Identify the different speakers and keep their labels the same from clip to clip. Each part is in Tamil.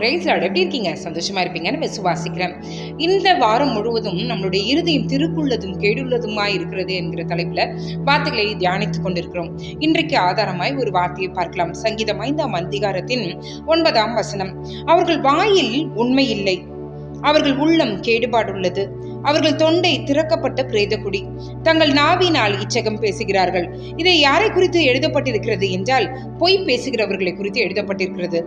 Speaker 1: லார்ட் எப்படி இருக்கீங்க. சந்தோஷமா இருப்பீங்கன்னு விசுவாசிக்கிறேன் இந்த வாரம் முழுவதும் நம்மளுடைய இருதயம் திருக்குள்ளதும் கேடுள்ளதுமாய் இருக்கிறது என்கிற தலைப்புல வார்த்தைகளை தியானித்துக் கொண்டிருக்கிறோம். இன்றைக்கு ஆதாரமாய் ஒரு வார்த்தையை பார்க்கலாம். சங்கீதம் ஐந்தாம் அதிகாரத்தின் ஒன்பதாம் வசனம். அவர்கள் வாயில் உண்மை இல்லை. அவர்கள் உள்ளம் கேடுபாடுள்ளது. அவர்கள் தொண்டை திறக்கப்பட்ட பிரேதக்குடி. தங்கள் நாவினால் இச்சகம் பேசுகிறார்கள். இதை யாரை குறித்து எழுதப்பட்டிருக்கிறது என்றால் பொய் பேசுகிறவர்களை குறித்து எழுதப்பட்டிருக்கிறது.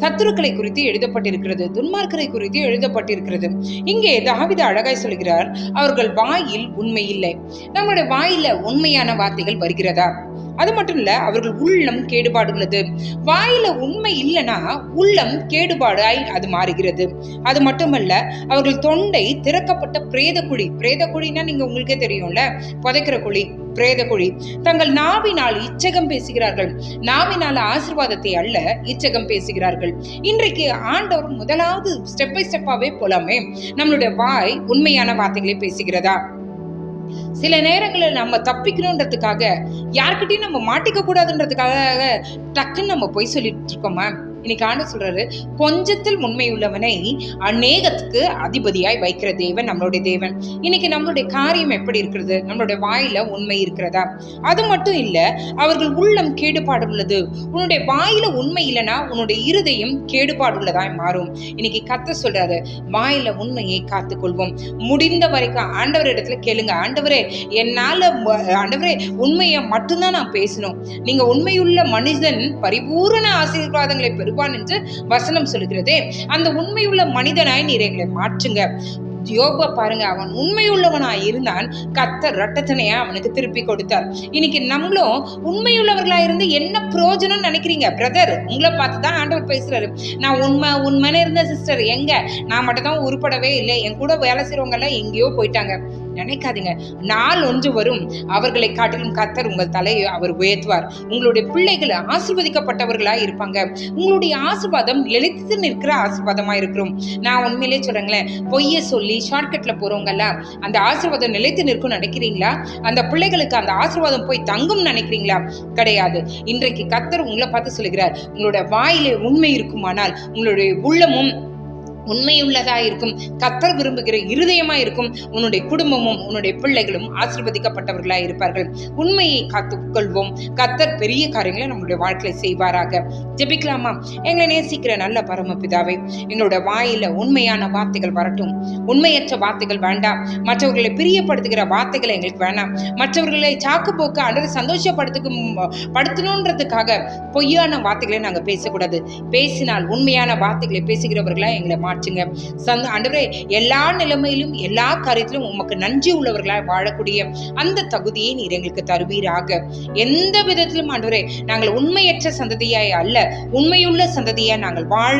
Speaker 1: சத்துருக்களை குறித்து எழுதப்பட்டிருக்கிறது. துன்மார்க்கரை குறித்து எழுதப்பட்டிருக்கிறது. இங்கே தாவித அழகாய் சொல்கிறார் அவர்கள் வாயில் உண்மை இல்லை. நம்மளுடைய வாயில உண்மையான வார்த்தைகள் வருகிறதா? அது மட்டும் இல்ல அவர்கள் உள்ளம் கேடுபாடு உள்ளது வாயில உண்மை இல்லைன்னா உள்ளம் கேடுபாடாய் அது மாறுகிறது. அது மட்டுமல்ல அவர்கள் தொண்டை திறக்கப்பட்ட பிரேத குழி பிரேத குழின்னா நீங்க உங்களுக்கே தெரியும்ல புதைக்கிற குழி பிரேத குழி தங்கள் நாவினால் இச்சகம் பேசுகிறார்கள். நாவினால் ஆசிர்வாதத்தை அல்ல இச்சகம் பேசுகிறார்கள். இன்றைக்கு ஆண்டவர் முதலாவது ஸ்டெப் பை ஸ்டெப்பாவே போலாமே. நம்மளுடைய வாய் உண்மையான வார்த்தைகளை பேசுகிறதா? சில நேரங்களில் நம்ம தப்பிக்கணுன்றதுக்காக யார்கிட்டயும் நம்ம மாட்டிக்க கூடாதுன்றதுக்காக டக்குன்னு நம்ம பொய் சொல்லிட்டு இருக்கோமா? இன்னைக்கு ஆண்டு சொல்றாரு கொஞ்சத்தில் உண்மை உள்ளவனை அநேகத்துக்கு அதிபதியாய் வைக்கிற தேவன் நம்மளுடைய தேவன். இன்னைக்கு நம்மளுடைய காரியம் எப்படி இருக்கிறது? நம்மளுடைய வாயில உண்மை இருக்கிறதா? அது மட்டும் இல்ல அவர்கள் உள்ளம் கேடுபாடு உள்ளது. உன்னுடைய வாயில உண்மை இல்லைன்னா உன்னுடைய இருதயம் கேடுபாடு உள்ளதாய் மாறும். இன்னைக்கு கத்த சொல்றாரு வாயில உண்மையை காத்துக்கொள்வோம். முடிந்த வரைக்கும் ஆண்டவர் இடத்துல கேளுங்க. ஆண்டவரே என்னால ஆண்டவரே உண்மையை மட்டும்தான் நான் பேசணும். நீங்க உண்மையுள்ள மனிதன் பரிபூரண ஆசீர்வாதங்களை பெறும் வருவான் என்று வசனம் சொல்கிறதே அந்த உண்மையுள்ள மனிதனாய் நீர் எங்களை மாற்றுங்க. யோப பாருங்க அவன் உண்மையுள்ளவனா இருந்தான். கத்தர் ரட்டத்தனையா அவனுக்கு திருப்பி கொடுத்தார். இன்னைக்கு நம்மளும் உண்மையுள்ளவர்களா இருந்து என்ன பிரயோஜனம் நினைக்கிறீங்க? பிரதர் உங்களை பார்த்து தான் ஆண்டவர் பேசுறாரு. நான் உண்மை உண்மைன்னு இருந்த சிஸ்டர் எங்க? நான் மட்டும் தான் உருப்படவே இல்லை. என் கூட வேலை செய்யறவங்க எல்லாம் எங்கேயோ போயிட்டாங்க. நினைக்காதீங்க. நாள் ஒன்று வரும். அவர்களை காட்டிலும் கத்தர் உங்கள் தலையை அவர் உயர்த்துவார். உங்களுடைய பிள்ளைகள் ஆசிர்வதிக்கப்பட்டவர்களா இருப்பாங்க. உங்களுடைய ஆசிர்வாதம் எழுத்து நிற்கிற ஆசிர்வாதமா இருக்கிறோம் நான் உண்மையிலே சொல்றேங்களேன் பொய்ய சொல்லி ஷார்ட்கட்ல போறவங்க அந்த ஆசிர்வாதம் நிலைத்து நிற்கும் நினைக்கிறீங்களா? அந்த பிள்ளைகளுக்கு அந்த ஆசிர்வாதம் போய் தங்கும் நினைக்கிறீங்களா? கிடையாது. இன்றைக்கு கத்தர் உங்களை பார்த்து சொல்லுகிறார் உங்களோட வாயிலே உண்மை இருக்குமானால் உங்களுடைய உள்ளமும் உண்மையுள்ளதா இருக்கும் கத்தர் விரும்புகிற இருதயமா இருக்கும் உன்னுடைய குடும்பமும் உன்னுடைய பிள்ளைகளும் ஆசிர்வதிக்கப்பட்டவர்களா இருப்பார்கள் உண்மையை காத்துக்கொள்வோம். கத்தர் பெரிய காரியங்களை நம்மளுடைய வாழ்க்கையில செய்வாராக. ஜெபிக்கலாமா? எங்களை நேசிக்கிற நல்ல பரமபிதாவை எங்களோட வாயில உண்மையான வார்த்தைகள் வரட்டும். உண்மையற்ற வார்த்தைகள் வேண்டாம். மற்றவர்களை பிரியப்படுத்துகிற வார்த்தைகளை எங்களுக்கு வேண்டாம் மற்றவர்களை சாக்கு போக்க அல்லது சந்தோஷப்படுத்துக்கு படுத்தணுன்றதுக்காக பொய்யான வார்த்தைகளை நாங்கள் பேசக்கூடாது. பேசினால் உண்மையான வார்த்தைகளை பேசுகிறவர்களா எங்களை மாற்றுங்க. சந்த ஆண்டவரே எல்லா நிலைமையிலும் எல்லா காரியத்திலும் உமக்கு நன்றி உள்ளவர்களாய் வாழக்கூடிய அந்த தகுதியை நீர் எங்களுக்கு தருவீராக. எந்த விதத்திலும் ஆண்டவரே நாங்கள் உண்மையற்ற சந்ததியாய் அல்ல உண்மையுள்ள சந்ததியாய் நாங்கள் வாழ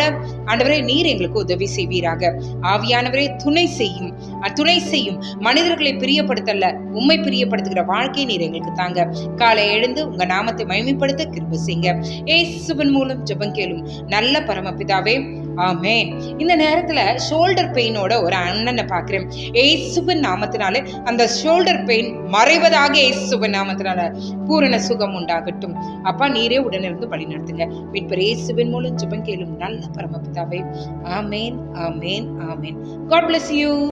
Speaker 1: ஆண்டவரே நீர் எங்களுக்கு உதவி செய்வீராக. ஆவியானவரே துணை செய்யும் துணை செய்யும் மனிதர்களை பிரியப்படுத்தல உண்மை பிரியப்படுத்துகிற வாழ்க்கையை நீர் எங்களுக்கு தாங்க. காலை எழுந்து உங்க நாமத்தை மகிமைப்படுத்த கிருப செய்யுங்க. ஏசுவன் மூலம் ஜெபம் கேளும் நல்ல பரமபிதாவே ஆமே இந்த நேரத்துல ஷோல்டர் பெயினோட ஒரு அண்ணனை பார்க்குறேன். ஏசுபின் நாமத்தினால அந்த ஷோல்டர் பெயின் மறைவதாக ஏசுபின் நாமத்தினால பூரண சுகம் உண்டாகட்டும். அப்பா நீரே உடனிருந்து வழி நடத்துங்க. மீட்பர் ஏசுவின் மூலம் ஜெபம் கேளும் நல்ல பரமபிதாவே. ஆமேன் ஆமேன் ஆமேன். God bless you